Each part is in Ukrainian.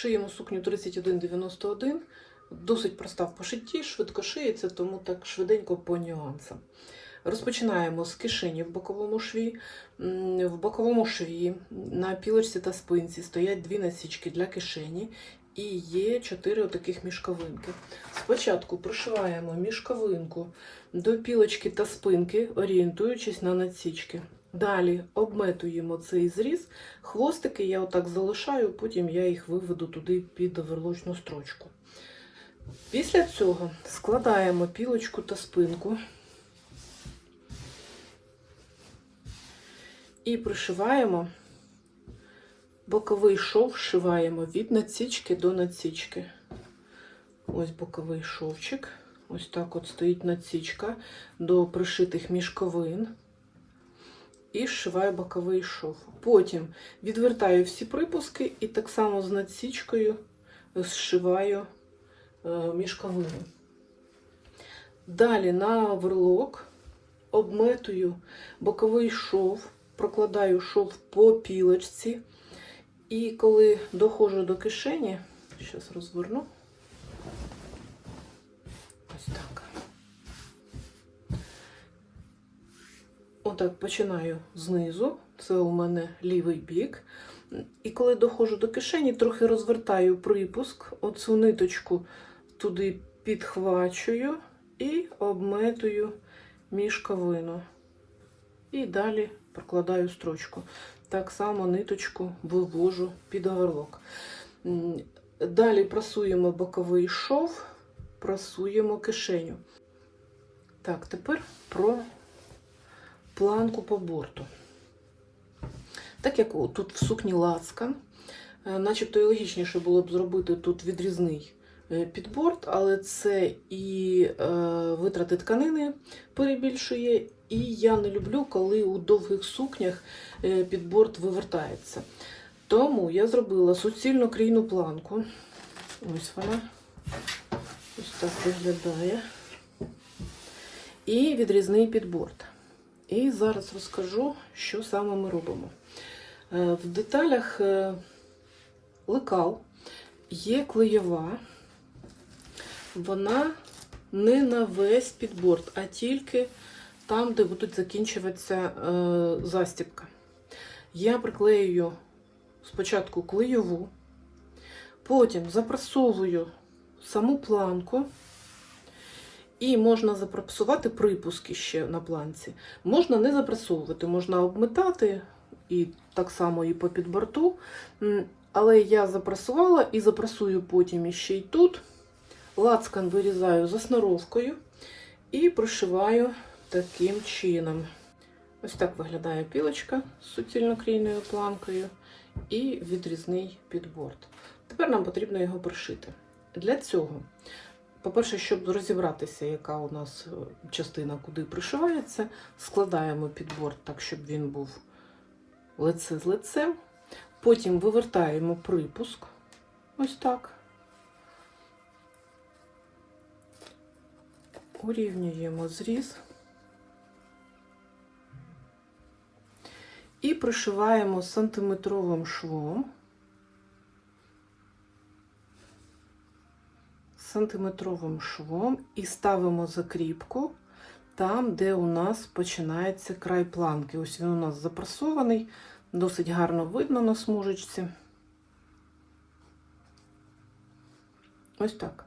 Шиємо сукню 3191. Досить проста в пошитті, швидко шиється, тому так швиденько по нюансам. Розпочинаємо з кишені в боковому шві. В боковому шві на пілочці та спинці стоять дві насічки для кишені і є чотири отаких мішковинки. Спочатку прошиваємо мішковинку до пілочки та спинки, орієнтуючись на насічки. Далі обметуємо цей зріз. Хвостики я отак залишаю, потім я їх виведу туди під оверлочну строчку. Після цього складаємо пілочку та спинку і пришиваємо боковий шов, шиваємо від насічки до насічки. Ось боковий шовчик. Ось так от стоїть насічка до пришитих мішковин. І зшиваю боковий шов. Потім відвертаю всі припуски і так само з надсічкою зшиваю е, мішковину. Далі на оверлок обметую боковий шов, прокладаю шов по пілочці. І коли доходжу до кишені, зараз розверну. Ось так. Отак починаю знизу, це у мене лівий бік. І коли доходжу до кишені, трохи розвертаю припуск, оцю ниточку туди підхвачую і обметую мішковину. І далі прокладаю строчку. Так само ниточку вивожу під оверлок. Далі прасуємо боковий шов, прасуємо кишеню. Так, тепер про планку по борту. Так як тут в сукні лацкан, е, начебто і логічніше було б зробити тут відрізний е, підборт, але це і е, витрати тканини перебільшує, і я не люблю, коли у довгих сукнях підборт вивертається. Тому я зробила суцільну крійну планку. Ось вона. Ось так виглядає. І відрізний підборт. І зараз розкажу, що саме ми робимо. Е, В деталях е, лекал є клеєва. Вона не на весь підборд, а тільки там, де будуть закінчуватися е, застібка. Я приклеюю спочатку клеєву, потім запрасовую саму планку. І можна запрасувати припуски ще на планці. Можна не запрасовувати, можна обметати і так само і по підборту. Але я запрасувала і запрасую потім іще й тут. Лацкан вирізаю за сноровкою і пришиваю таким чином. Ось так виглядає пілочка з суцільнокрійною планкою і відрізний підборд. Тепер нам потрібно його пришити. Для цього по-перше, щоб розібратися, яка у нас е, частина куди пришивається, складаємо підборд так, щоб він був лице з лицем. Потім вивертаємо припуск. Ось так. Урівнюємо зріз. І пришиваємо сантиметровим швом. Сантиметровим швом і ставимо закріпку там, де у нас починається край планки. Ось він у нас запрасований, досить гарно видно на смужечці. Ось так.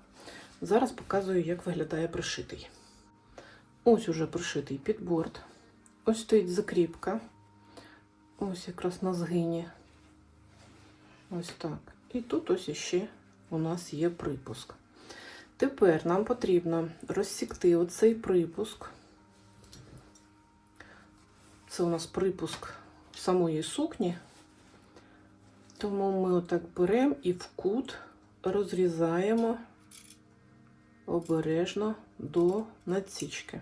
Зараз показую, як виглядає пришитий. Ось уже пришитий підборд. Ось стоїть закріпка. Ось якраз на згині. Ось так. І тут ось іще у нас є припуск. Тепер нам потрібно розсікти оцей припуск. Це у нас припуск самої сукні. Тому ми отак беремо і в кут розрізаємо обережно до надсічки.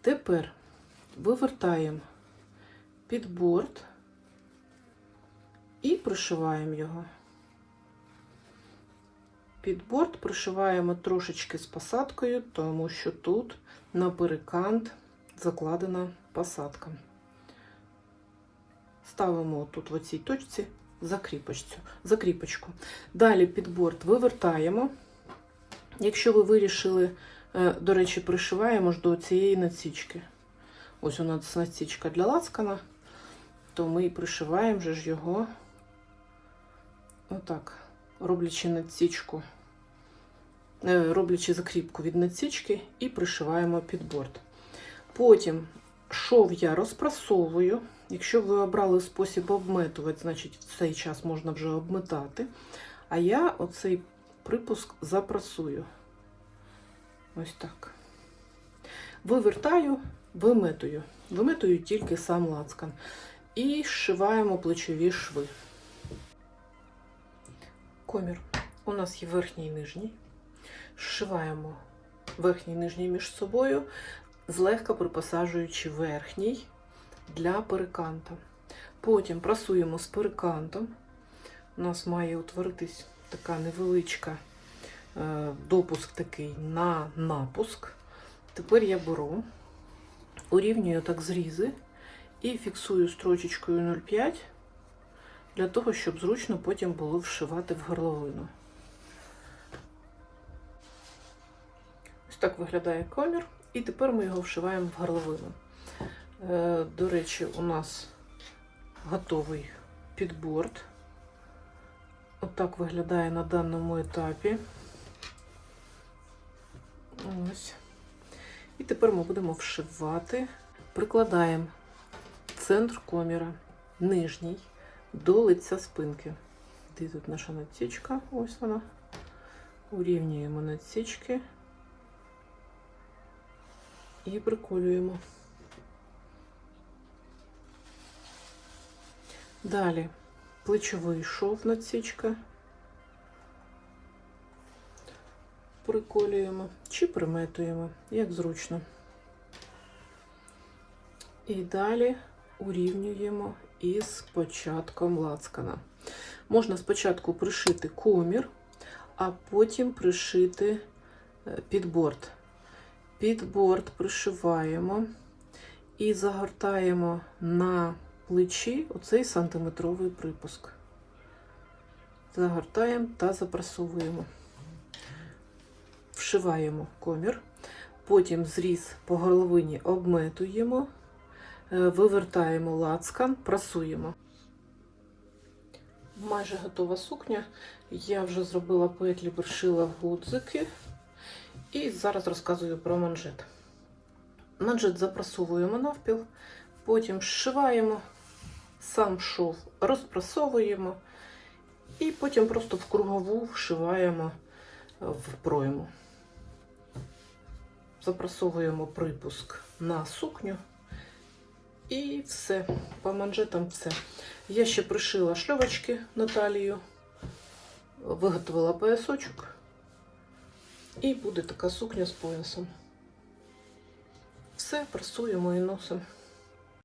Тепер вивертаємо підборд і пришиваємо його. Під борт пришиваємо трошечки з посадкою, тому що тут на перекант закладена посадка. Ставимо тут в цій точці закріпочку. Далі підборд вивертаємо. Якщо ви вирішили, е, до речі, пришиваємо ж до цієї насічки. Ось у нас насічка для лацкана, то ми і пришиваємо ж його отак, роблячи насічку, е, роблячи закріпку від насічки і пришиваємо підборд. Потім шов я розпрасовую. Якщо ви обрали спосіб обметувати, значить в цей час можна вже обметати. А я оцей припуск запрасую. Ось так. Вивертаю, виметую. Виметую тільки сам лацкан. І зшиваємо плечові шви. Комір. У нас є верхній і нижній. Зшиваємо верхній і нижній між собою, злегка припосаджуючи верхній для переканта. Потім прасуємо з перекантом. У нас має утворитись така невеличка е, допуск такий на напуск. Тепер я беру, урівнюю так зрізи і фіксую строчечкою 0,5 для того, щоб зручно потім було вшивати в горловину. Ось так виглядає комір, і тепер ми його вшиваємо в горловину. Е, До речі, у нас готовий підборд. Отак виглядає на даному етапі. Ось. І тепер ми будемо вшивати. Прикладаємо центр коміра, нижній, до лиця спинки. Де тут наша надсічка? Ось вона. Урівнюємо надсічки і приколюємо. Далі плечовий шов надсічка. Приколюємо чи приметуємо, як зручно. І далі урівнюємо із початком лацкана. Можна спочатку пришити комір, а потім пришити е, підборд. Підборд пришиваємо і загортаємо на плечі оцей сантиметровий припуск. Загортаємо та запрасовуємо. Вшиваємо комір, потім зріз по горловині обметуємо, вивертаємо лацкан, прасуємо. Майже готова сукня. Я вже зробила петлі, пришила гудзики. І зараз розказую про манжет. Манжет запрасовуємо навпіл, потім зшиваємо, сам шов розпрасовуємо і потім просто в кругову вшиваємо в пройму. Запрасовуємо припуск на сукню. І все, по манжетам все. Я ще пришила шльовочки на талію, виготовила поясочок. І буде така сукня з поясом. Все, прасуємо і носимо.